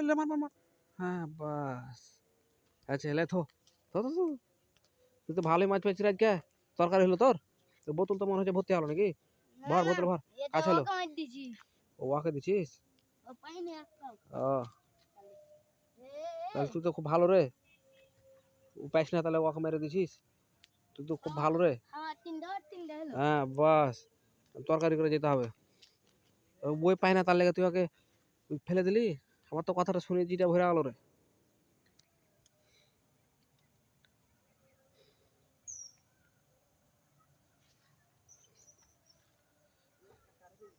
পেলে মার মার মার হ্যাঁ বাস। আচ্ছা এলে থো থো থো। তুই তো ভালোই মাছ পেয়েছিস আজকে। তরকারি হলো তোর? তোর বোতল তো মনে হচ্ছে ভর্তি হলো নাকি? ভর বোতল ভর। কাছে হলো? ও ওয়াকে দিছিস ও তাহলে তুই তো খুব ভালো রে। ও পাইস না তাহলে ওয়াকে মেরে দিছিস তুই তো খুব ভালো রে। তিনটা হলো। হ্যাঁ বাস। তরকারি করে যেতে হবে। বই পাই না তার লেগে তুই ওকে ফেলে দিলি? আমার তো কথাটা শুনে জিটা ভরে গেল রে।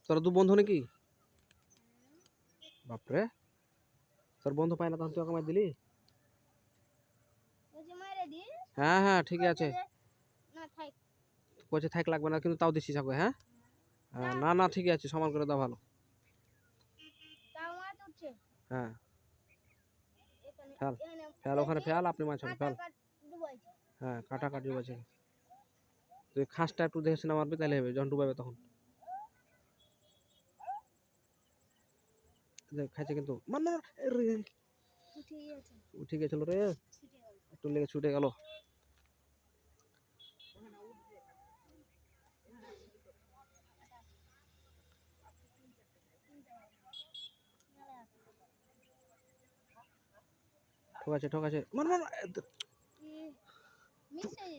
তোর দু বন্ধু নাকি? বাপরে। তোর বন্ধু পাই না তখন তুই ওকে মার দিলি? হ্যাঁ হ্যাঁ ঠিক আছে। কোচে থাক। লাগবে না কিন্তু তাও দিচ্ছিস ওকে হ্যাঁ? না না ঠিক আছে সমান করে দাও ভালো। হ্যাঁ। ফেল ফেল ওখানে ফেল আপনি মাছ ফেল। হ্যাঁ কাটা কাটি আছে তুই খাসটা একটু দেখে মারবি তাহলে হবে যখন ডুবাবে তখন। খাইছে কিন্তু। উঠে গেছিল রে। একটু লেগে ছুটে গেল।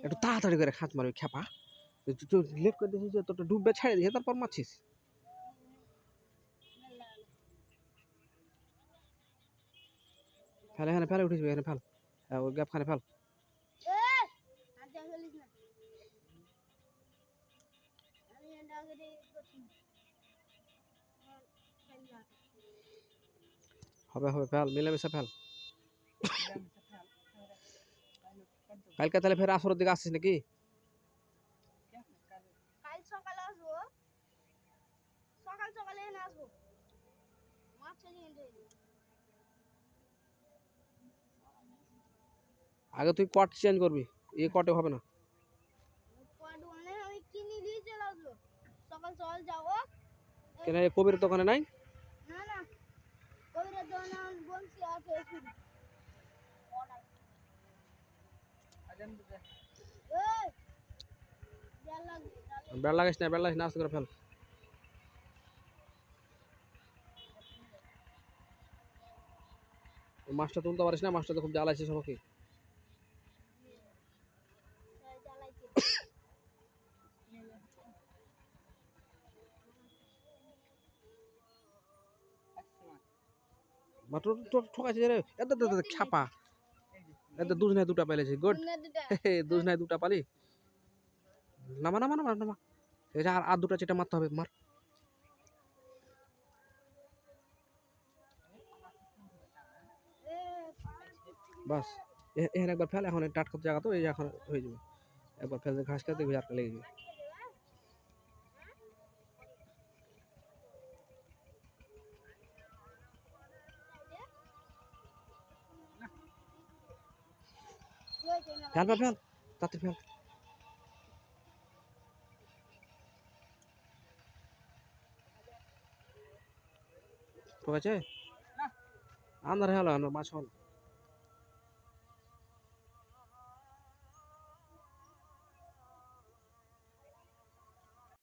একটু তাড়াতাড়ি করে মারবি খেপা তুই লেট করে দিয়েছিস তোরটা ডুববে ছেড়ে দিয়ে তারপর মারছিস। ফেলে এখানে ফেলে উঠিস এখানে ফেল। ওই গ্যাপ খানে ফেল। হবে হবে ফেল মিলেমিশে ফেল। কালকে তাহলে ফের আসরের দিকে আসছিস নাকি? আগে তুই কট চেঞ্জ করবি এই কটে হবে না। আমি কিনে কবির দোকানে নাই? না না। কবিরের দোকানে বংশী আছে শুধু এই, জাল লাগবে, জাল লাগবে। বেড় লাগাইস না, বেড় লাগাইস না ফেল। মাছটা তুলতে পারিস না মাছটা তো খুব জ্বালাইছে সবাইকে। ঠকাইছে রে। এত খাপা এত দুধ নাই দুটা পাইলেছি গুড দুজনে দুটা। পালি। নামা নামা নামা নামা। এই যে আর আর দুটা চেটা মারতে হবে মার। বাস এখানে একবার ফেল এখন টাটকা জায়গা তো এই এখন হয়ে যাবে। একবার ফেল ঘাস খেতে ঘুরে লেগে যাবে। কি হয়েছে না? ফেল ফেল ফেল তাড়াতাড়ি ফেল। ঠিক আছে আন্ধার হলো মাছ হল।